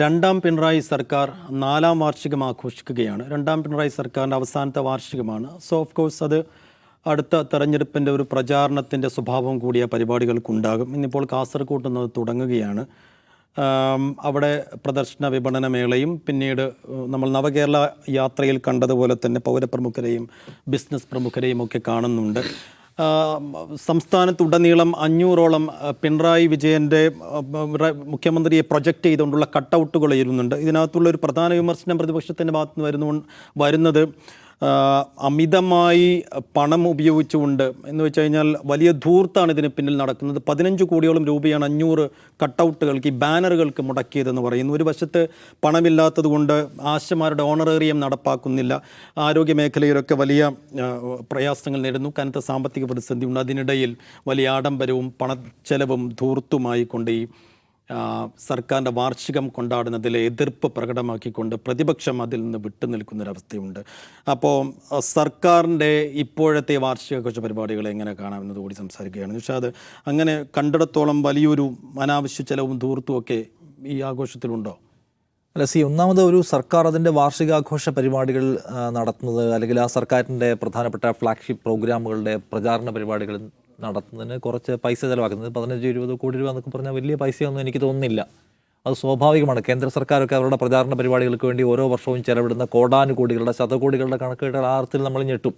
രണ്ടാം പിണറായി സർക്കാർ നാലാം വാർഷികം ആഘോഷിക്കുകയാണ്. രണ്ടാം പിണറായി സർക്കാരിന്റെ അവസാനത്തെ വാർഷികമാണ്. സോ ഓഫ് കോഴ്സ് അത് അടുത്ത തെരഞ്ഞെടുപ്പിന്റെ ഒരു പ്രചാരണത്തിന്റെ സ്വഭാവം കൂടിയ പരിപാടികൾക്കുണ്ടാകും. ഇന്നിപ്പോൾ കാസർഗോഡ് നിന്ന് തുടങ്ങുകയാണ്. അവിടെ പ്രദർശന വിപണന മേളയും പിന്നീട് നമ്മൾ നവകേരള യാത്രയിൽ കണ്ടതുപോലെ തന്നെ പൗരപ്രമുഖരെയും ബിസിനസ് പ്രമുഖരെയും ഒക്കെ കാണുന്നുണ്ട്. സംസ്ഥാനത്തുടനീളം അഞ്ഞൂറോളം പിണറായി വിജയന്റെ മുഖ്യമന്ത്രിയെ പ്രൊജക്റ്റ് ചെയ്തുകൊണ്ടുള്ള കട്ടൗട്ടുകൾ ഉയരുന്നുണ്ട്. ഇതിനകത്തുള്ള ഒരു പ്രധാന വിമർശനം പ്രതിപക്ഷത്തിന്റെ ഭാഗത്തുനിന്ന് വരുന്നു വരുന്നത് അമിതമായി പണം ഉപയോഗിച്ചുകൊണ്ട് എന്ന് വെച്ച് കഴിഞ്ഞാൽ വലിയ ധൂർത്താണ് ഇതിന് പിന്നിൽ നടക്കുന്നത്. പതിനഞ്ച് കോടിയോളം രൂപയാണ് അഞ്ഞൂറ് കട്ടൗട്ടുകൾക്ക് ഈ ബാനറുകൾക്ക് മുടക്കിയതെന്ന് പറയുന്നു. ഒരു വശത്ത് പണമില്ലാത്തത് കൊണ്ട് ആശമാരുടെ ഓണറേറിയം നടപ്പാക്കുന്നില്ല. ആരോഗ്യ മേഖലയിലൊക്കെ വലിയ പ്രയാസങ്ങൾ നേരിടുന്നു. കനത്ത സാമ്പത്തിക പ്രതിസന്ധി ഉണ്ട് അതിനിടയിൽ വലിയ ആഡംബരവും പണച്ചെലവും ധൂർത്തുമായി കൊണ്ട് ഈ സർക്കാരിന്റെ വാർഷികം കൊണ്ടാടുന്നതിൽ എതിർപ്പ് പ്രകടമാക്കിക്കൊണ്ട് പ്രതിപക്ഷം അതിൽ നിന്ന് വിട്ടുനിൽക്കുന്നൊരവസ്ഥയുണ്ട് അപ്പോൾ സർക്കാരിന്റെ ഇപ്പോഴത്തെ വാർഷിക വാർഷികാഘോഷ പരിപാടികളെ എങ്ങനെ കാണാമെന്നത് കൂടി സംസാരിക്കുകയാണ്. അത് അങ്ങനെ കണ്ടിടത്തോളം വലിയൊരു അനാവശ്യ ചെലവും ധൂർത്തുമൊക്കെ ഈ ആഘോഷത്തിലുണ്ടോ? അല്ല സി ഒന്നാമത് ഒരു സർക്കാർ അതിന്റെ വാർഷികാഘോഷ പരിപാടികൾ നടത്തുന്നത് അല്ലെങ്കിൽ ആ സർക്കാരിന്റെ പ്രധാനപ്പെട്ട ഫ്ലാഗ്ഷിപ്പ് പ്രോഗ്രാമുകളുടെ പ്രചാരണ പരിപാടികൾ നടത്തുന്നതിന് കുറച്ച് പൈസ ചിലവാക്കുന്നത് പതിനഞ്ച് ഇരുപത് കോടി രൂപ എന്നൊക്കെ പറഞ്ഞാൽ വലിയ പൈസയൊന്നും എനിക്ക് തോന്നുന്നില്ല. അത് സ്വാഭാവികമാണ്. കേന്ദ്ര സർക്കാരൊക്കെ അവരുടെ പ്രചാരണ പരിപാടികൾക്ക് വേണ്ടി ഓരോ വർഷവും ചെലവിടുന്ന കോടാനുകോടികളുടെ ശതകോടികളുടെ കണക്കുകൾ ആർത്തിൽ നമ്മൾ ഞെട്ടും.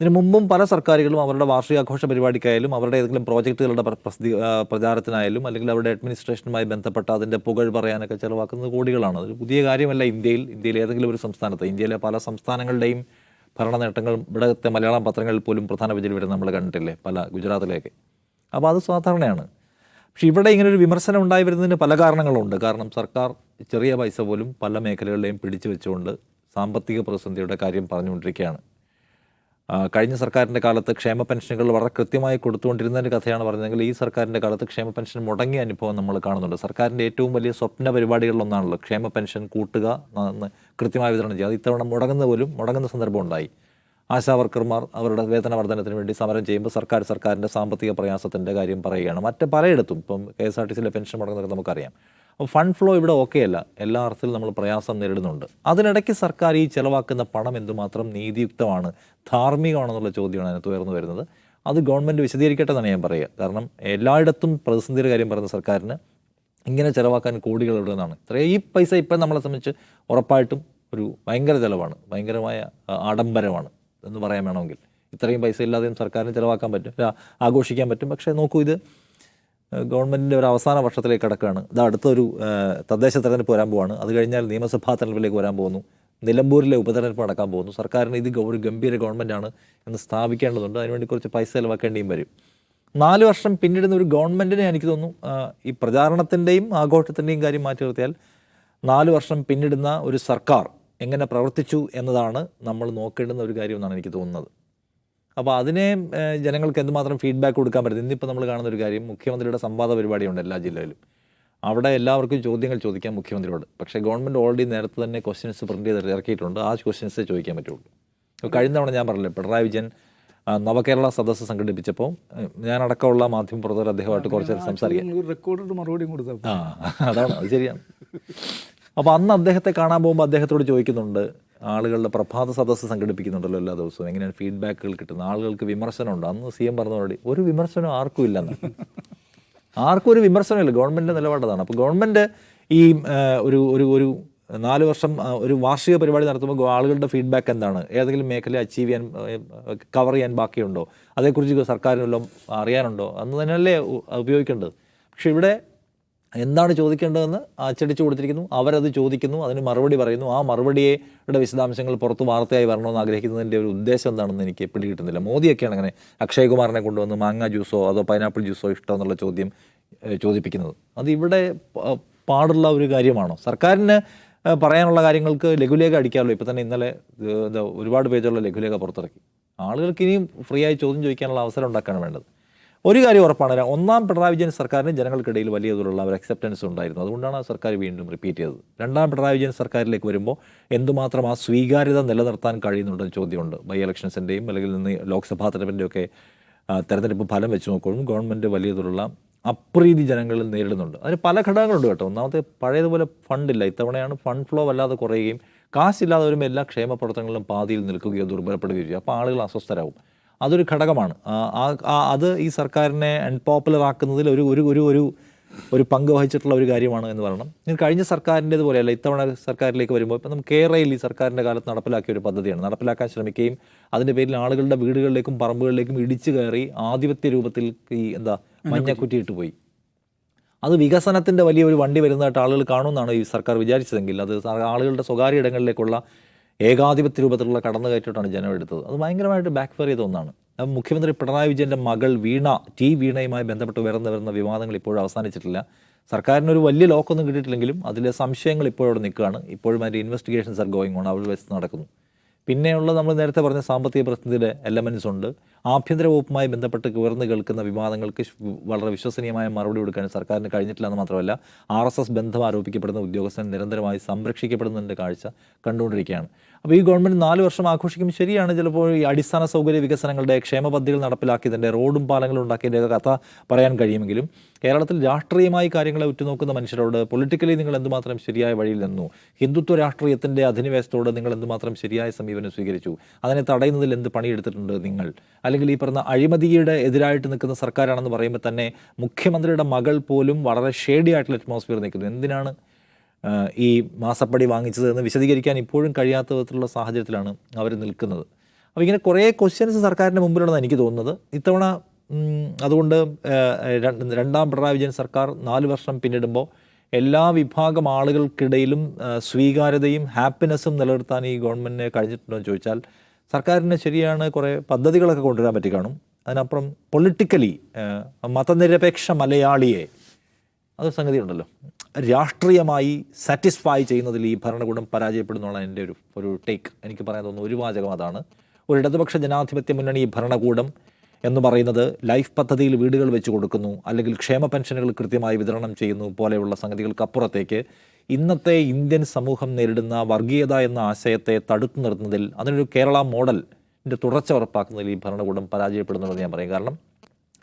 ഇതിനു മുമ്പും പല സർക്കാരുകളും അവരുടെ വാർഷികാഘോഷ പരിപാടിക്കായാലും അവരുടെ ഏതെങ്കിലും പ്രോജക്റ്റുകളുടെ പ്രസിദ്ധി പ്രചാരത്തിനായാലും അല്ലെങ്കിൽ അവരുടെ അഡ്മിനിസ്ട്രേഷനുമായി ബന്ധപ്പെട്ട അതിന്റെ പുകഴ് പറയാനൊക്കെ ചിലവാക്കുന്നത് കോടികളാണ്. അതൊരു പുതിയ കാര്യമല്ല ഇന്ത്യയിൽ. ഇന്ത്യയിൽ ഏതെങ്കിലും ഒരു സംസ്ഥാനത്ത് ഇന്ത്യയിലെ പല സംസ്ഥാനങ്ങളുടെയും ഭരണ നേട്ടങ്ങൾ ഇവിടുത്തെ മലയാളം പത്രങ്ങളിൽ പോലും പ്രധാന വിജയം വരുന്നത് നമ്മൾ കണ്ടിട്ടില്ലേ പല ഗുജറാത്തിലേക്ക്. അപ്പോൾ അത് സാധാരണയാണ്. പക്ഷെ ഇവിടെ ഇങ്ങനെ ഒരു വിമർശനം ഉണ്ടായി വരുന്നതിന് പല കാരണങ്ങളുണ്ട്. കാരണം സർക്കാർ ചെറിയ പൈസ പോലും പല മേഖലകളിലെയും പിടിച്ചു വെച്ചുകൊണ്ട് സാമ്പത്തിക പ്രതിസന്ധിയുടെ കാര്യം പറഞ്ഞുകൊണ്ടിരിക്കുകയാണ്. കഴിഞ്ഞ സർക്കാരിന്റെ കാലത്ത് ക്ഷേമ പെൻഷനുകൾ വളരെ കൃത്യമായി കൊടുത്തുകൊണ്ടിരുന്നതിന്റെ കഥയാണ് പറഞ്ഞതെങ്കിൽ ഈ സർക്കാരിന്റെ കാലത്ത് ക്ഷേമ പെൻഷൻ മുടങ്ങിയ അനുഭവം നമ്മൾ കാണുന്നുണ്ട്. സർക്കാരിന്റെ ഏറ്റവും വലിയ സ്വപ്ന പരിപാടികളിലൊന്നാണല്ലോ ക്ഷേമ പെൻഷൻ കൂട്ടുക കൃത്യമായി വിതരണം ചെയ്യുക. അത് ഇത്തവണ മുടങ്ങുന്ന പോലും മുടങ്ങുന്ന സന്ദർഭം ഉണ്ടായി. ആശാവർക്കർമാർ അവരുടെ വേതന വർധനത്തിന് വേണ്ടി സമരം ചെയ്യുമ്പോൾ സർക്കാർ സർക്കാരിന്റെ സാമ്പത്തിക പ്രയാസത്തിന്റെ കാര്യം പറയുകയാണ്. മറ്റ് പലയിടത്തും ഇപ്പം കെ എസ് ആർ ടി സിയിലെ പെൻഷൻ മുടങ്ങുന്നതൊക്കെ നമുക്കറിയാം. അപ്പോൾ ഫണ്ട് ഫ്ലോ ഇവിടെ ഓക്കെ അല്ല എല്ലാ അർത്ഥത്തിലും നമ്മൾ പ്രയാസം നേരിടുന്നുണ്ട്. അതിനിടയ്ക്ക് സർക്കാർ ഈ ചിലവാക്കുന്ന പണം എന്തുമാത്രം നീതിയുക്തമാണ് ധാർമ്മികമാണെന്നുള്ള ചോദ്യമാണ് അതിനകത്ത് ഉയർന്നു വരുന്നത്. അത് ഗവൺമെന്റ് വിശദീകരിക്കട്ടെ എന്നാണ് ഞാൻ പറയുക. കാരണം എല്ലായിടത്തും പ്രതിസന്ധിയുടെ കാര്യം പറയുന്ന സർക്കാരിന് ഇങ്ങനെ ചിലവാക്കാൻ കോടികൾ ഇടുന്നതാണ് ഇത്രയും ഈ പൈസ ഇപ്പം നമ്മളെ സംബന്ധിച്ച് ഉറപ്പായിട്ടും ഒരു ഭയങ്കര ചിലവാണ്. ഭയങ്കരമായ ആഡംബരമാണ് എന്ന് പറയാൻ വേണമെങ്കിൽ. ഇത്രയും പൈസ ഇല്ലാതെയും സർക്കാരിന് ചിലവാക്കാൻ പറ്റും. ആഘോഷിക്കാൻ പറ്റും. പക്ഷേ നോക്കൂ ഇത് ഗവൺമെന്റിന്റെ ഒരു അവസാന വർഷത്തിലേക്ക് കിടക്കുകയാണ്. ഇത് അടുത്തൊരു തദ്ദേശ തെരഞ്ഞെടുപ്പ് വരാൻ പോവാണ്. അത് കഴിഞ്ഞാൽ നിയമസഭാ തെരഞ്ഞെടുപ്പിലേക്ക് വരാൻ പോകുന്നു. നിലമ്പൂരിലെ ഉപതെരഞ്ഞെടുപ്പ് നടക്കാൻ പോകുന്നു. സർക്കാരിന് ഇത് ഒരു ഗംഭീര ഗവൺമെന്റാണ് എന്ന് സ്ഥാപിക്കേണ്ടതുണ്ട്. അതിനുവേണ്ടി കുറച്ച് പൈസ ചിലവാക്കേണ്ടിയും വരും. നാല് വർഷം പിന്നിടുന്ന ഒരു ഗവൺമെന്റിനെ എനിക്ക് തോന്നുന്നു ഈ പ്രചാരണത്തിന്റെയും ആഘോഷത്തിന്റെയും കാര്യം മാറ്റി നിർത്തിയാൽ നാല് വർഷം പിന്നിടുന്ന ഒരു സർക്കാർ എങ്ങനെ പ്രവർത്തിച്ചു എന്നതാണ് നമ്മൾ നോക്കേണ്ടുന്ന ഒരു കാര്യം എന്നാണ് എനിക്ക് തോന്നുന്നത്. അപ്പോൾ അതിനെ ജനങ്ങൾക്ക് എന്തുമാത്രം ഫീഡ്ബാക്ക് കൊടുക്കാൻ പറ്റും? ഇന്നിപ്പോൾ നമ്മൾ കാണുന്ന ഒരു കാര്യം മുഖ്യമന്ത്രിയുടെ സംവാദ പരിപാടിയുണ്ട് എല്ലാ ജില്ലയിലും. അവിടെ എല്ലാവർക്കും ചോദ്യങ്ങൾ ചോദിക്കാം മുഖ്യമന്ത്രിയോട്. പക്ഷേ ഗവൺമെന്റ് ഓൾറെഡി നേരത്തെ തന്നെ ക്വസ്റ്റ്യൻസ് പ്രിന്റ് ചെയ്ത് ഇറക്കിയിട്ടുണ്ട്. ആ ക്വസ്റ്റ്യൻസേ ചോദിക്കാൻ പറ്റുള്ളൂ. അപ്പോൾ കഴിഞ്ഞ തവണ ഞാൻ പറഞ്ഞില്ലേ പിണറായി വിജയൻ നവകേരള സദസ്സ് സംഘടിപ്പിച്ചപ്പോൾ ഞാനടക്കമുള്ള മാധ്യമ പ്രവർത്തകർ അദ്ദേഹമായിട്ട് കുറച്ച് നേരം സംസാരിക്കാം റെക്കോർഡ് ആ അതാണ് അത് ശരിയാണ്. അപ്പോൾ അന്ന് അദ്ദേഹത്തെ കാണാൻ പോകുമ്പോൾ അദ്ദേഹത്തോട് ചോദിക്കുന്നുണ്ട് ആളുകളുടെ പ്രഭാത സദസ്സ് സംഘടിപ്പിക്കുന്നുണ്ടല്ലോ എല്ലാ ദിവസവും. എങ്ങനെയാണ് ഫീഡ്ബാക്കുകൾ കിട്ടുന്നത്? ആളുകൾക്ക് വിമർശനമുണ്ട്? അന്ന് സി എം പറഞ്ഞതോടെ ഒരു വിമർശനം ആർക്കും ഇല്ലെന്ന്. ആർക്കും ഒരു വിമർശനമില്ല. ഗവൺമെന്റ് നിലപാടതാണ് അപ്പോൾ ഗവൺമെന്റ് ഈ ഒരു ഒരു ഒരു നാല് വർഷം ഒരു വാർഷിക പരിപാടി നടത്തുമ്പോൾ ആളുകളുടെ ഫീഡ്ബാക്ക് എന്താണ്? ഏതെങ്കിലും മേഖല അച്ചീവ് ചെയ്യാൻ കവർ ചെയ്യാൻ ബാക്കിയുണ്ടോ? അതേക്കുറിച്ച് സർക്കാരിന് വല്ലതും അറിയാനുണ്ടോ? അന്ന് തന്നെയല്ലേ ഉപയോഗിക്കേണ്ടത്. പക്ഷെ ഇവിടെ എന്താണ് ചോദിക്കേണ്ടതെന്ന് അച്ചടിച്ചു കൊടുത്തിരിക്കുന്നു. അവരത് ചോദിക്കുന്നു. അതിന് മറുപടി പറയുന്നു. ആ മറുപടിയുടെ വിശദാംശങ്ങൾ പുറത്ത് വാർത്തയായി വരണമെന്ന് ആഗ്രഹിക്കുന്നതിന്റെ ഒരു ഉദ്ദേശം എന്താണെന്ന് എനിക്ക് പിടികിട്ടുന്നില്ല. മോദിയൊക്കെയാണ് അങ്ങനെ അക്ഷയ് കുമാറിനെ കൊണ്ടുവന്ന് മാങ്ങ ജ്യൂസോ അതോ പൈനാപ്പിൾ ജ്യൂസോ ഇഷ്ടമെന്നുള്ള ചോദ്യം ചോദിപ്പിക്കുന്നത്. അത് ഇവിടെ പാടുള്ള ഒരു കാര്യമാണോ? സർക്കാരിന് പറയാനുള്ള കാര്യങ്ങൾക്ക് ലഘുലേഖ അടിക്കാമല്ലോ ഇപ്പം തന്നെ ഇന്നലെ എന്താ ഒരുപാട് പേജുള്ള ലഘുലേഖ പുറത്തിറക്കി. ആളുകൾക്ക് ഇനിയും ഫ്രീ ആയി ചോദ്യം ചോദിക്കാനുള്ള അവസരം ഉണ്ടാക്കാണ് വേണ്ടത്. ഒരു കാര്യം ഉറപ്പാണ് ഒന്നാം പിണറായി വിജയൻ സർക്കാരിന് ജനങ്ങൾക്കിടയിൽ വലിയ തോതിലുള്ള ഒരു അക്സെപ്റ്റൻസ് ഉണ്ടായിരുന്നു. അതുകൊണ്ടാണ് ആ സർക്കാർ വീണ്ടും റിപ്പീറ്റ് ചെയ്തത്. രണ്ടാം പിണറായി വിജയൻ സർക്കാരിലേക്ക് വരുമ്പോൾ എന്തുമാത്രം ആ സ്വീകാര്യത നിലനിർത്താൻ കഴിയുന്നുണ്ടെന്ന് ചോദ്യമുണ്ട്. ബൈ ഇലക്ഷൻസിന്റെയും അല്ലെങ്കിൽ നിന്ന് ലോക്സഭാ തെരഞ്ഞെടുപ്പിന്റെയൊക്കെ തെരഞ്ഞെടുപ്പ് ഫലം വെച്ച് നോക്കുമ്പോഴും ഗവൺമെന്റ് വലിയ തോതിലുള്ള അപ്രീതി ജനങ്ങളിൽ നേരിടുന്നുണ്ട്. അതിന് പല ഘടകങ്ങളുണ്ട് കേട്ടോ. ഒന്നാമത്തെ പഴയതുപോലെ ഫണ്ടില്ല ഇത്തവണയാണ് ഫണ്ട് ഫ്ലോ വല്ലാതെ കുറയുകയും കാശില്ലാതെ വരുമ്പോൾ എല്ലാ ക്ഷേമ പ്രവർത്തനങ്ങളിലും പാതിയിൽ നിൽക്കുകയോ ദുർബലപ്പെടുകയോ ചെയ്യും. അപ്പോൾ ആളുകൾ അസ്വസ്ഥരാകും. അതൊരു ഘടകമാണ്. അത് ഈ സർക്കാരിനെ അൺപോപ്പുലർ ആക്കുന്നതിൽ ഒരു ഒരു ഒരു ഒരു പങ്ക് വഹിച്ചിട്ടുള്ള ഒരു കാര്യമാണ് എന്ന് പറയണം. ഇനി കഴിഞ്ഞ സർക്കാരിന്റേത് പോലെയല്ല ഇത്തവണ സർക്കാരിലേക്ക് വരുമ്പോൾ ഇപ്പം നമുക്ക് കേരളയിൽ ഈ സർക്കാരിന്റെ കാലത്ത് നടപ്പിലാക്കിയ ഒരു പദ്ധതിയാണ്. നടപ്പിലാക്കാൻ ശ്രമിക്കുകയും അതിന്റെ പേരിൽ ആളുകളുടെ വീടുകളിലേക്കും പറമ്പുകളിലേക്കും ഇടിച്ചു കയറി ആധിപത്യ രൂപത്തിൽ ഈ എന്താ മഞ്ഞക്കുറ്റിയിട്ട് പോയി. അത് വികസനത്തിന്റെ വലിയൊരു വണ്ടി വരുന്നതായിട്ട് ആളുകൾ കാണുമെന്നാണ് ഈ സർക്കാർ വിചാരിച്ചതെങ്കിൽ അത് ആളുകളുടെ സ്വകാര്യ ഇടങ്ങളിലേക്കുള്ള ഏകാധിപത്യ രൂപത്തിലുള്ള കടന്നുകയറ്റോട്ടാണ് ജനം എടുത്തത് അത് ഭയങ്കരമായിട്ട് ബാക്ക് ഫെയർ ചെയ്ത ഒന്നാണ്. മുഖ്യമന്ത്രി പിണറായി വിജയന്റെ മകൾ വീണ ടി വീണയുമായി ബന്ധപ്പെട്ട് ഉയർന്നു വരുന്ന വിവാദങ്ങൾ ഇപ്പോഴും അവസാനിച്ചിട്ടില്ല. സർക്കാരിന് ഒരു വലിയ ലോക്കൊന്നും കിട്ടിയിട്ടില്ലെങ്കിലും അതിലെ സംശയങ്ങൾ ഇപ്പോഴും അവിടെ നിൽക്കുകയാണ്. ഇപ്പോഴും അതിന്റെ ഇൻവെസ്റ്റിഗേഷൻസ് ആർ ഗോയിങ് ഓൺ അവിടെ വെച്ച് നടക്കുന്നു. പിന്നെയുള്ള നമ്മൾ നേരത്തെ പറഞ്ഞ സാമ്പത്തിക പ്രതിസന്ധിയുടെ എലമെൻസ് ഉണ്ട്. ആഭ്യന്തര വകുപ്പുമായി ബന്ധപ്പെട്ട് ഉയർന്നു കേൾക്കുന്ന വിവാദങ്ങൾക്ക് വളരെ വിശ്വസനീയമായ മറുപടി കൊടുക്കാൻ സർക്കാരിന് കഴിഞ്ഞിട്ടില്ല എന്ന് മാത്രമല്ല ആർ എസ് എസ് ബന്ധം ആരോപിക്കപ്പെടുന്ന ഉദ്യോഗസ്ഥൻ നിരന്തരമായി സംരക്ഷിക്കപ്പെടുന്നതിന്റെ കാഴ്ച കണ്ടുകൊണ്ടിരിക്കുകയാണ്. അപ്പോൾ ഈ ഗവൺമെന്റ് നാല് വർഷം ആഘോഷിക്കും ശരിയാണ്. ചിലപ്പോൾ ഈ അടിസ്ഥാന സൗകര്യ വികസനങ്ങളുടെ ക്ഷേമ പദ്ധതികൾ നടപ്പിലാക്കിയതിന്റെ റോഡും പാലങ്ങളും ഉണ്ടാക്കിയതിന്റെ കഥ പറയാൻ കഴിയുമെങ്കിലും കേരളത്തിൽ രാഷ്ട്രീയമായി കാര്യങ്ങളെ ഉറ്റുനോക്കുന്ന മനുഷ്യരോട് പൊളിറ്റിക്കലി നിങ്ങൾ എന്തുമാത്രം ശരിയായ വഴിയിൽ നിന്നു? ഹിന്ദുത്വ രാഷ്ട്രീയത്തിന്റെ അധിനിവേശത്തോട് നിങ്ങൾ എന്തുമാത്രം ശരിയായ സമീപനം സ്വീകരിച്ചു? അതിനെ തടയുന്നതിൽ എന്ത് പണിയെടുത്തിട്ടുണ്ട് നിങ്ങൾ? അല്ലെങ്കിൽ ഈ പറഞ്ഞ അഴിമതിയുടെ എതിരായിട്ട് നിൽക്കുന്ന സർക്കാരാണെന്ന് പറയുമ്പോൾ തന്നെ മുഖ്യമന്ത്രിയുടെ മകൾ പോലും വളരെ ഷേഡി ആയിട്ടുള്ള അറ്റ്മോസ്ഫിയർ നിൽക്കുന്നു. എന്തിനാണ് ഈ മാസപ്പടി വാങ്ങിച്ചത് എന്ന് വിശദീകരിക്കാൻ ഇപ്പോഴും കഴിയാത്ത വിധത്തിലുള്ള സാഹചര്യത്തിലാണ് അവർ നിൽക്കുന്നത്. അപ്പോൾ ഇങ്ങനെ കുറേ ക്വസ്റ്റ്യൻസ് സർക്കാരിന്റെ മുമ്പിലുണ്ടെന്ന് എനിക്ക് തോന്നുന്നത്. ഇത്തവണ അതുകൊണ്ട് രണ്ടാം പിണറായി വിജയൻ സർക്കാർ നാല് വർഷം പിന്നിടുമ്പോൾ എല്ലാ വിഭാഗം ആളുകൾക്കിടയിലും സ്വീകാര്യതയും ഹാപ്പിനെസ്സും നിലനിർത്താൻ ഈ ഗവൺമെന്റിന് കഴിഞ്ഞിട്ടുണ്ടോ എന്ന് ചോദിച്ചാൽ സർക്കാരിന് ശരിയാണ് കുറേ പദ്ധതികളൊക്കെ കൊണ്ടുവരാൻ പറ്റി കാണും. അതിനപ്പുറം പൊളിറ്റിക്കലി മതനിരപേക്ഷ മലയാളിയെ അത് സംഗതി ഉണ്ടല്ലോ. രാഷ്ട്രീയമായി സാറ്റിസ്ഫൈ ചെയ്യുന്നതിൽ ഈ ഭരണകൂടം പരാജയപ്പെടുന്നുള്ള എന്റെ ഒരു ഒരു ടേക്ക് എനിക്ക് പറയാൻ തോന്നുന്നു ഒരു വാചകം അതാണ്. ഒരു ഇടതുപക്ഷ ജനാധിപത്യ മുന്നണി ഭരണകൂടം എന്ന് പറയുന്നത് ലൈഫ് പദ്ധതിയിൽ വീടുകൾ വെച്ച് കൊടുക്കുന്നു അല്ലെങ്കിൽ ക്ഷേമ പെൻഷനുകൾ കൃത്യമായി വിതരണം ചെയ്യുന്നു പോലെയുള്ള സംഗതികൾക്കപ്പുറത്തേക്ക് ഇന്നത്തെ ഇന്ത്യൻ സമൂഹം നേരിടുന്ന വർഗീയത എന്ന ആശയത്തെ തടുത്തു നിർത്തുന്നതിൽ അതിനൊരു കേരള മോഡലിന്റെ തുടർച്ച ഉറപ്പാക്കുന്നതിൽ ഈ ഭരണകൂടം പരാജയപ്പെടുന്നുണ്ടെന്ന് ഞാൻ പറയും. കാരണം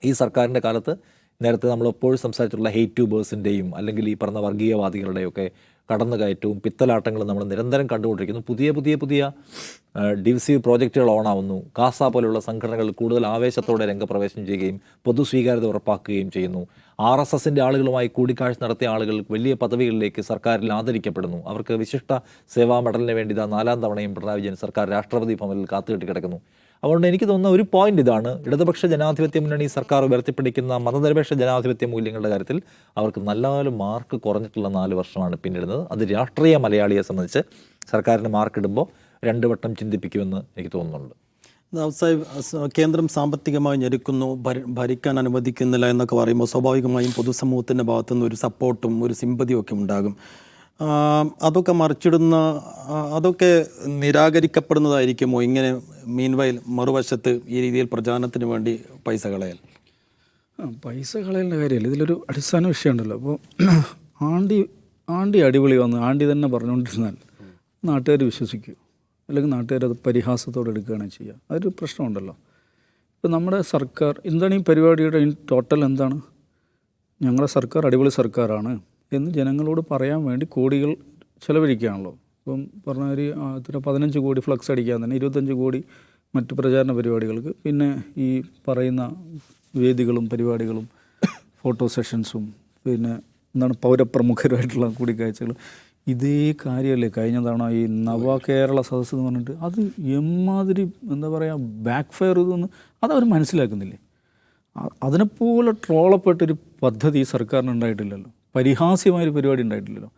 ഈ സർക്കാരിന്റെ കാലത്ത് നേരത്തെ നമ്മൾ എപ്പോഴും സംസാരിച്ചിട്ടുള്ള ഹെയ്റ്റ് ട്യൂബേഴ്സിന്റെയും അല്ലെങ്കിൽ ഈ പറഞ്ഞ വർഗീയവാദികളുടെയൊക്കെ കടന്നുകയറ്റവും പിത്തലാട്ടങ്ങളും നമ്മൾ നിരന്തരം കണ്ടുകൊണ്ടിരിക്കുന്നു. പുതിയ പുതിയ പുതിയ ഡിവിസീവ് പ്രോജക്റ്റുകൾ ഓണാവുന്നു കാസ പോലുള്ള സംഘടനകൾ കൂടുതൽ ആവേശത്തോടെ രംഗപ്രവേശനം ചെയ്യുകയും പൊതു സ്വീകാര്യത ഉറപ്പാക്കുകയും ചെയ്യുന്നു. ആർ എസ് എസിന്റെ ആളുകളുമായി കൂടിക്കാഴ്ച നടത്തിയ ആളുകൾ വലിയ പദവികളിലേക്ക് സർക്കാരിൽ ആദരിക്കപ്പെടുന്നു. അവർക്ക് വിശിഷ്ട സേവാ മെഡലിന് വേണ്ടി ഇതാ നാലാം തവണയും പിണറായി വിജയൻ സർക്കാർ രാഷ്ട്രപതി ഭവനിൽ കാത്തുകെട്ടി കിടക്കുന്നു അതുകൊണ്ട് എനിക്ക് തോന്നുന്ന ഒരു പോയിന്റ് ഇതാണ്. ഇടതുപക്ഷ ജനാധിപത്യ മുന്നണി സർക്കാർ ഉയർത്തിപ്പിടിക്കുന്ന മതനിരപേക്ഷ ജനാധിപത്യ മൂല്യങ്ങളുടെ കാര്യത്തിൽ അവർക്ക് നല്ല മാർക്ക് കുറഞ്ഞിട്ടുള്ള നാല് വർഷമാണ് പിന്നിടുന്നത്. അത് രാഷ്ട്രീയ മലയാളിയെ സംബന്ധിച്ച് സർക്കാരിന് മാർക്ക് ഇടുമ്പോൾ രണ്ട് വട്ടം ചിന്തിപ്പിക്കുമെന്ന് എനിക്ക് തോന്നുന്നുണ്ട്. സാഹിബ് കേന്ദ്രം സാമ്പത്തികമായി ഞെരുക്കുന്നു ഭര- ഭരിക്കാൻ അനുവദിക്കുന്നില്ല എന്നൊക്കെ പറയുമ്പോൾ സ്വാഭാവികമായും പൊതുസമൂഹത്തിന്റെ ഭാഗത്തു നിന്ന് ഒരു സപ്പോർട്ടും ഒരു സിമ്പതിയും ഒക്കെ ഉണ്ടാകും. അതൊക്കെ മറിച്ചിടുന്ന അതൊക്കെ നിരാകരിക്കപ്പെടുന്നതായിരിക്കുമോ? ഇങ്ങനെ മീൻവയൽ മറുവശത്ത് ഈ രീതിയിൽ പ്രചാരണത്തിന് വേണ്ടി പൈസ കളയൽ. പൈസ കളയലിന്റെ കാര്യമല്ല. ഇതിലൊരു അടിസ്ഥാന വിഷയമുണ്ടല്ലോ അപ്പോൾ ആണ്ടി ആണ്ടി അടിപൊളി വന്ന് ആണ്ടി തന്നെ പറഞ്ഞുകൊണ്ടിരുന്നാൽ നാട്ടുകാർ വിശ്വസിക്കും. അല്ലെങ്കിൽ നാട്ടുകാരത് പരിഹാസത്തോടെ എടുക്കുകയാണ് ചെയ്യുക. അതൊരു പ്രശ്നമുണ്ടല്ലോ. ഇപ്പം നമ്മുടെ സർക്കാർ എന്താണ് ഈ പരിപാടിയുടെ ടോട്ടൽ എന്താണ്? ഞങ്ങളുടെ സർക്കാർ അടിപൊളി സർക്കാരാണ് എന്ന് ജനങ്ങളോട് പറയാൻ വേണ്ടി കോടികൾ ചെലവഴിക്കുകയാണല്ലോ. ഇപ്പം പറഞ്ഞ ഒരു ഇത്ര പതിനഞ്ച് കോടി ഫ്ലക്സ് അടിക്കാൻ തന്നെ ഇരുപത്തഞ്ച് കോടി മറ്റ് പ്രചാരണ പരിപാടികൾക്ക് പിന്നെ ഈ പറയുന്ന വേദികളും പരിപാടികളും ഫോട്ടോ സെഷൻസും പിന്നെ എന്താണ് പൗരപ്രമുഖരുമായിട്ടുള്ള കൂടിക്കാഴ്ചകൾ ഇതേ കാര്യമല്ലേ? കഴിഞ്ഞ തവണ ഈ നവ കേരള സദസ്സ് എന്ന് പറഞ്ഞിട്ട് അത് എമ്മാതിരി എന്താ പറയുക ബാക്ക് ഫയർ ഇതെന്ന് അതവർ മനസ്സിലാക്കുന്നില്ലേ? അതിനെപ്പോലെ ട്രോളപ്പെട്ടൊരു പദ്ധതി സർക്കാരിന് ഉണ്ടായിട്ടില്ലല്ലോ. പരിഹാസ്യമായൊരു പരിപാടി ഉണ്ടായിട്ടില്ലല്ലോ.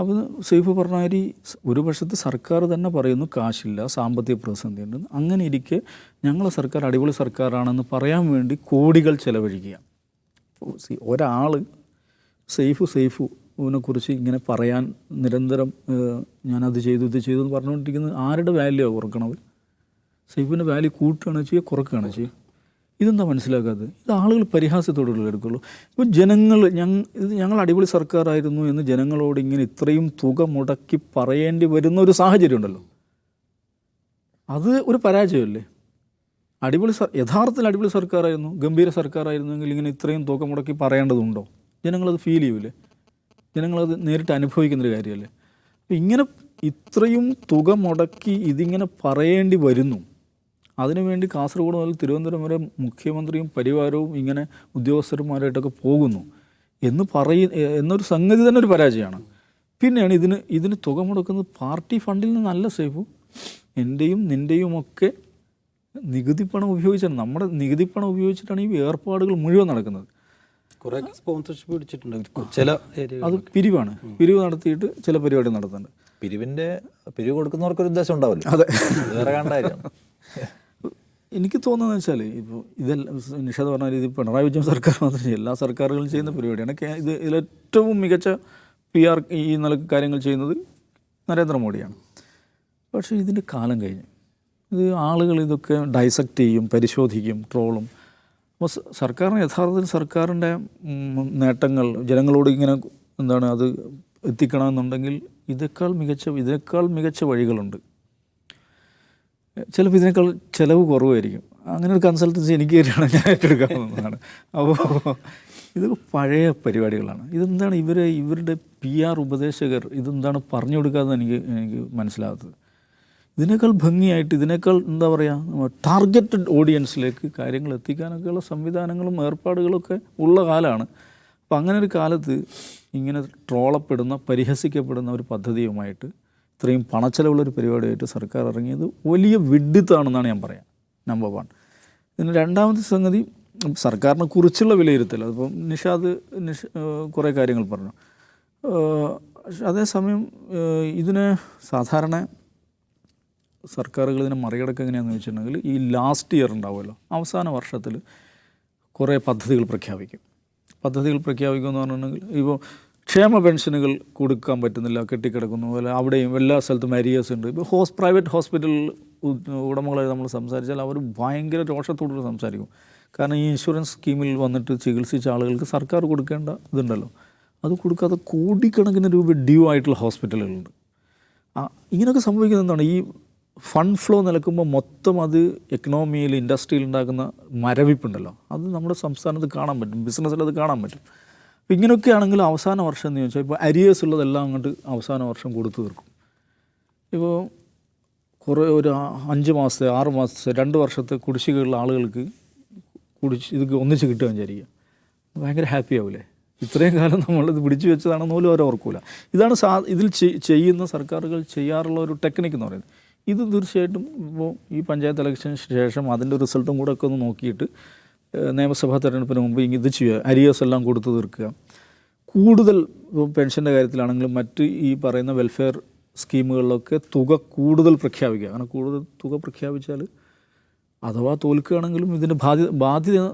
അപ്പോൾ സെയ്ഫ് പറഞ്ഞാരി ഒരു പക്ഷത്ത് സർക്കാർ തന്നെ പറയുന്നു കാശില്ല സാമ്പത്തിക പ്രതിസന്ധി ഉണ്ടെന്ന്. അങ്ങനെ ഇരിക്കെ ഞങ്ങളെ സർക്കാർ അടിപൊളി സർക്കാരാണെന്ന് പറയാൻ വേണ്ടി കോടികൾ ചെലവഴിക്കുക. ഒരാൾ സെയ്ഫ് സേഫു കുറിച്ച് ഇങ്ങനെ പറയാൻ നിരന്തരം ഞാനത് ചെയ്തു ഇത് ചെയ്തു എന്ന് പറഞ്ഞുകൊണ്ടിരിക്കുന്നത് ആരുടെ വാല്യൂ കുറക്കണത്? സൈഫിന്റെ വാല്യൂ കൂട്ടുകയാണ് ചെയ്യുക കുറക്കുകയാണ് ചെയ്യുക? ഇതെന്താ മനസ്സിലാക്കാത്തത്? ഇത് ആളുകൾ പരിഹാസത്തോടുള്ള എടുക്കുള്ളൂ. ഇപ്പോൾ ജനങ്ങൾ ഞങ്ങൾ ഇത് ഞങ്ങൾ അടിപൊളി സർക്കാരായിരുന്നു എന്ന് ജനങ്ങളോട് ഇങ്ങനെ ഇത്രയും തുക മുടക്കി പറയേണ്ടി വരുന്ന ഒരു സാഹചര്യം ഉണ്ടല്ലോ. അത് ഒരു പരാജയമല്ലേ? അടിപൊളി സർ യഥാർത്ഥത്തിൽ അടിപൊളി സർക്കാരായിരുന്നു ഗംഭീര സർക്കാരായിരുന്നെങ്കിൽ ഇങ്ങനെ ഇത്രയും തുക മുടക്കി പറയേണ്ടതുണ്ടോ? ജനങ്ങളത് ഫീൽ ചെയ്യൂലേ? ജനങ്ങളത് നേരിട്ട് അനുഭവിക്കുന്നൊരു കാര്യമല്ലേ? അപ്പം ഇങ്ങനെ ഇത്രയും തുക മുടക്കി ഇതിങ്ങനെ പറയേണ്ടി വരുന്നു. അതിനുവേണ്ടി കാസർഗോഡ് മുതൽ തിരുവനന്തപുരം വരെ മുഖ്യമന്ത്രിയും പരിവാരവും ഇങ്ങനെ ഉദ്യോഗസ്ഥന്മാരായിട്ടൊക്കെ പോകുന്നു എന്ന് പറയ എന്നൊരു സംഗതി തന്നെ ഒരു പരാജയമാണ്. പിന്നെയാണ് ഇതിന് ഇതിന് തുക മുടക്കുന്നത് പാർട്ടി ഫണ്ടിൽ നിന്നല്ല സേഫു. എന്റെയും നിന്റെയും ഒക്കെ നികുതി പണം ഉപയോഗിച്ചാണ്. നമ്മുടെ നികുതി പണം ഉപയോഗിച്ചിട്ടാണ് ഈ ഏർപ്പാടുകൾ മുഴുവൻ നടക്കുന്നത്. കുറേ സ്പോൺസർഷിപ്പ് പിടിച്ചിട്ടുണ്ട് ചില അത് പിരിവാണ്. പിരിവ് നടത്തിയിട്ട് ചില പരിപാടി നടത്തുന്നുണ്ട്. പിരിവിന്റെ പിരിവ് കൊടുക്കുന്നവർക്ക് ഒരു ഉദ്ദേശം ഉണ്ടാവില്ല. അതെ. വേറെ കണ്ടായിരുന്നു എനിക്ക് തോന്നുന്നത് വെച്ചാൽ ഇപ്പോൾ ഇതെല്ലാം നിഷാദ് പറഞ്ഞ രീതി പിണറായി വിജയൻ സർക്കാർ മാത്രമല്ല എല്ലാ സർക്കാരുകളും ചെയ്യുന്ന പരിപാടിയാണ്. ഇത് ഇതിലേറ്റവും മികച്ച പി ആർ ഈ നിലയ്ക്ക് കാര്യങ്ങൾ ചെയ്യുന്നത് നരേന്ദ്രമോദിയാണ്. പക്ഷേ ഇതിന്റെ കാലം കഴിഞ്ഞ്. ഇത് ആളുകൾ ഇതൊക്കെ ഡൈസക്റ്റ് ചെയ്യും പരിശോധിക്കും ട്രോളും അപ്പോൾ സർക്കാരിന് യഥാർത്ഥത്തിൽ സർക്കാരിന്റെ നേട്ടങ്ങൾ ജനങ്ങളോട് ഇങ്ങനെ എന്താണ് അത് എത്തിക്കണമെന്നുണ്ടെങ്കിൽ ഇതേക്കാൾ മികച്ച ഇതിനേക്കാൾ മികച്ച വഴികളുണ്ട്. ചിലപ്പോൾ ഇതിനേക്കാൾ ചിലവ് കുറവായിരിക്കും. അങ്ങനെ ഒരു കൺസൾട്ടൻസി എനിക്ക് തരികയാണ് ഞാൻ ഏറ്റെടുക്കാവുന്നതാണ്. അപ്പോൾ ഇത് പഴയ പരിപാടികളാണ്. ഇതെന്താണ് ഇവരെ ഇവരുടെ പി ആർ ഉപദേശകർ ഇതെന്താണ് പറഞ്ഞു കൊടുക്കാതെ എനിക്ക് എനിക്ക് മനസ്സിലാകാത്തത്. ഇതിനേക്കാൾ ഭംഗിയായിട്ട് ഇതിനേക്കാൾ എന്താ പറയുക ടാർഗറ്റഡ് ഓഡിയൻസിലേക്ക് കാര്യങ്ങൾ എത്തിക്കാനൊക്കെയുള്ള സംവിധാനങ്ങളും ഏർപ്പാടുകളൊക്കെ ഉള്ള കാലമാണ് അപ്പം അങ്ങനെ ഒരു കാലത്ത് ഇങ്ങനെ ട്രോളപ്പെടുന്ന പരിഹസിക്കപ്പെടുന്ന ഒരു പദ്ധതിയുമായിട്ട് ഇത്രയും പണച്ചെലവുള്ളൊരു പരിപാടിയായിട്ട് സർക്കാർ ഇറങ്ങിയത് വലിയ വിഡിത്താണെന്നാണ് ഞാൻ പറയാം നമ്പർ വൺ പിന്നെ രണ്ടാമത്തെ സംഗതി സർക്കാരിനെ കുറിച്ചുള്ള വിലയിരുത്തൽ. അതിപ്പം നിഷാദ് നിഷ കുറേ കാര്യങ്ങൾ പറഞ്ഞു. അതേസമയം ഇതിന് സാധാരണ സർക്കാരുകൾ ഇതിനെ മറികടക്കുക എങ്ങനെയാണെന്ന് വെച്ചിട്ടുണ്ടെങ്കിൽ ഈ ലാസ്റ്റ് ഇയർ ഉണ്ടാവുമല്ലോ. അവസാന വർഷത്തിൽ കുറേ പദ്ധതികൾ പ്രഖ്യാപിക്കും. പദ്ധതികൾ പ്രഖ്യാപിക്കുക എന്ന് പറഞ്ഞിട്ടുണ്ടെങ്കിൽ ഇപ്പോൾ ക്ഷേമ പെൻഷനുകൾ കൊടുക്കാൻ പറ്റുന്നില്ല കെട്ടിക്കിടക്കുന്നു. അല്ല അവിടെയും എല്ലാ സ്ഥലത്തും അരിയേഴ്സ് ഉണ്ട്. ഇപ്പോൾ ഹോസ് പ്രൈവറ്റ് ഹോസ്പിറ്റൽ ഉടമകളായി നമ്മൾ സംസാരിച്ചാൽ അവർ ഭയങ്കര രോഷത്തോടുകൂടി സംസാരിക്കും. കാരണം ഈ ഇൻഷുറൻസ് സ്കീമിൽ വന്നിട്ട് ചികിത്സിച്ച ആളുകൾക്ക് സർക്കാർ കൊടുക്കേണ്ട ഇതുണ്ടല്ലോ. അത് കൊടുക്കാതെ കോടിക്കണക്കിന് രൂപ ഡ്യൂ ആയിട്ടുള്ള ഹോസ്പിറ്റലുകളുണ്ട് ഇങ്ങനെയൊക്കെ സംഭവിക്കുന്നത് എന്താണ്? ഈ ഫണ്ട് ഫ്ലോ നിലക്കുമ്പോൾ മൊത്തം അത് എക്കണോമിയിൽ ഇൻഡസ്ട്രിയിൽ ഉണ്ടാക്കുന്ന മരവിപ്പുണ്ടല്ലോ. അത് നമ്മുടെ സംസ്ഥാനത്ത് കാണാൻ പറ്റും ബിസിനസ്സിൽ അത് കാണാൻ പറ്റും. അപ്പം ഇങ്ങനെയൊക്കെ ആണെങ്കിൽ അവസാന വർഷം എന്ന് ചോദിച്ചാൽ ഇപ്പോൾ അരിയേഴ്സ് ഉള്ളതെല്ലാം അങ്ങോട്ട് അവസാന വർഷം കൊടുത്തു തീർക്കും. ഇപ്പോൾ കുറേ ഒരു അഞ്ച് മാസത്തെ ആറ് മാസത്തെ രണ്ട് വർഷത്തെ കുടിശ്ശികയുള്ള ആളുകൾക്ക് കുടിശ് ഇത് ഒന്നിച്ച് കിട്ടുക വിചാരിക്കുക ഭയങ്കര ഹാപ്പി ആവില്ലേ ഇത്രയും കാലം നമ്മളിത് പിടിച്ചു വെച്ചതാണെന്ന് പോലും അവർ ഓർക്കൂല. ഇതാണ് സാ ഇതിൽ ചെയ്യുന്ന സർക്കാരുകൾ ചെയ്യാറുള്ള ഒരു ടെക്നിക്ക് എന്ന് പറയുന്നത്. ഇത് തീർച്ചയായിട്ടും ഇപ്പോൾ ഈ പഞ്ചായത്ത് ഇലക്ഷന് ശേഷം അതിന്റെ റിസൾട്ടും കൂടെ ഒക്കെ ഒന്ന് നോക്കിയിട്ട് നിയമസഭാ തെരഞ്ഞെടുപ്പിന് മുമ്പ് ഇങ്ങനെ ഇത് ചെയ്യുക അരിയേഴ്സ് എല്ലാം കൊടുത്തു തീർക്കുക. കൂടുതൽ ഇപ്പോൾ പെൻഷന്റെ കാര്യത്തിലാണെങ്കിലും മറ്റ് ഈ പറയുന്ന വെൽഫെയർ സ്കീമുകളിലൊക്കെ തുക കൂടുതൽ പ്രഖ്യാപിക്കുക. അങ്ങനെ കൂടുതൽ തുക പ്രഖ്യാപിച്ചാൽ അഥവാ തോൽക്കുകയാണെങ്കിലും ഇതിന്റെ ബാധ്യത ബാധ്യത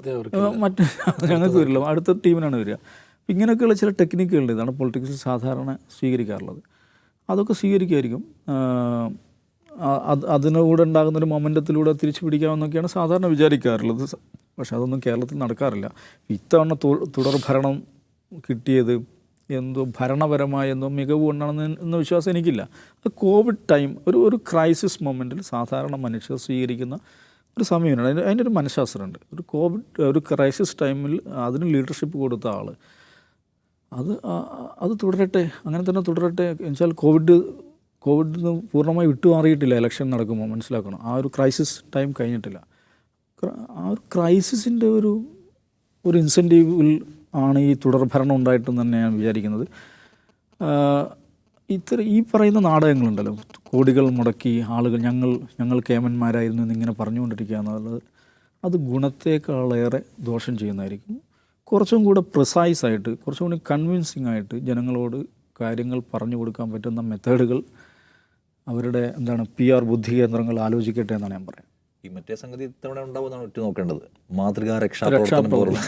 മറ്റ് ഞങ്ങൾക്ക് വരില്ല. അടുത്ത ടീമിനാണ് വരിക. അപ്പം ഇങ്ങനെയൊക്കെയുള്ള ചില ടെക്നിക്കുകളുണ്ട് ഇതാണ് പൊളിറ്റിക്സിൽ സാധാരണ സ്വീകരിക്കാറുള്ളത്. അതൊക്കെ സ്വീകരിക്കുമായിരിക്കും. അത് അതിനൂടെ ഉണ്ടാകുന്നൊരു മൊമെന്റത്തിലൂടെ തിരിച്ചു പിടിക്കാമെന്നൊക്കെയാണ് സാധാരണ വിചാരിക്കാറുള്ളത്. പക്ഷേ അതൊന്നും കേരളത്തിൽ നടക്കാറില്ല. ഇത്തവണ തുടർ ഭരണം കിട്ടിയത് എന്തോ ഭരണപരമായ എന്തോ മികവ് കൊണ്ടാണെന്ന് എന്ന വിശ്വാസം എനിക്കില്ല. അത് കോവിഡ് ടൈം ഒരു ഒരു ക്രൈസിസ് മൊമെന്റിൽ സാധാരണ മനുഷ്യർ സ്വീകരിക്കുന്ന ഒരു സമയമാണ് അതിന് അതിന്റെ ഒരു മനഃശാസ്ത്രമുണ്ട്. ഒരു കോവിഡ് ഒരു ക്രൈസിസ് ടൈമിൽ അതിന് ലീഡർഷിപ്പ് കൊടുത്ത ആൾ അത് അത് തുടരട്ടെ അങ്ങനെ തന്നെ തുടരട്ടെ. എന്നുവെച്ചാൽ കോവിഡ് കോവിഡ് നിന്ന് പൂർണമായി വിട്ടുമാറിയിട്ടില്ല ഇലക്ഷൻ നടക്കുമ്പോൾ മനസ്സിലാക്കണം. ആ ഒരു ക്രൈസിസ് ടൈം കഴിഞ്ഞിട്ടില്ല. ആ ഒരു ക്രൈസിസിന്റെ ഒരു ഒരു ഇൻസെന്റീവിൽ ആണ് ഈ തുടർഭരണം ഉണ്ടായിട്ടെന്ന് തന്നെ ഞാൻ വിചാരിക്കുന്നത്. ഇത്ര ഈ പറയുന്ന നാടകങ്ങളുണ്ടല്ലോ. കോടികൾ മുടക്കി ആളുകൾ ഞങ്ങൾ ഞങ്ങൾ കേമന്മാരായിരുന്നു എന്നിങ്ങനെ പറഞ്ഞുകൊണ്ടിരിക്കുക എന്നുള്ളത് അത് ഗുണത്തേക്കാളേറെ ദോഷം ചെയ്യുന്നതായിരിക്കും. കുറച്ചും കൂടെ പ്രിസൈസ് ആയിട്ട് കുറച്ചും കൂടി കൺവിൻസിങ് ആയിട്ട് ജനങ്ങളോട് കാര്യങ്ങൾ പറഞ്ഞു കൊടുക്കാൻ പറ്റുന്ന മെത്തേഡുകൾ അവരുടെ എന്താണ് പി ആർ ബുദ്ധി കേന്ദ്രങ്ങൾ ആലോചിക്കട്ടെ എന്നാണ് ഞാൻ പറയുന്നത്. ഈ മറ്റേ സംഗതി ഇത്തവണ ഉണ്ടാവുമെന്നാണ് ഒറ്റ നോക്കേണ്ടത് മാതൃകാ രക്ഷാപ്രവർത്തനം. പോലുള്ള.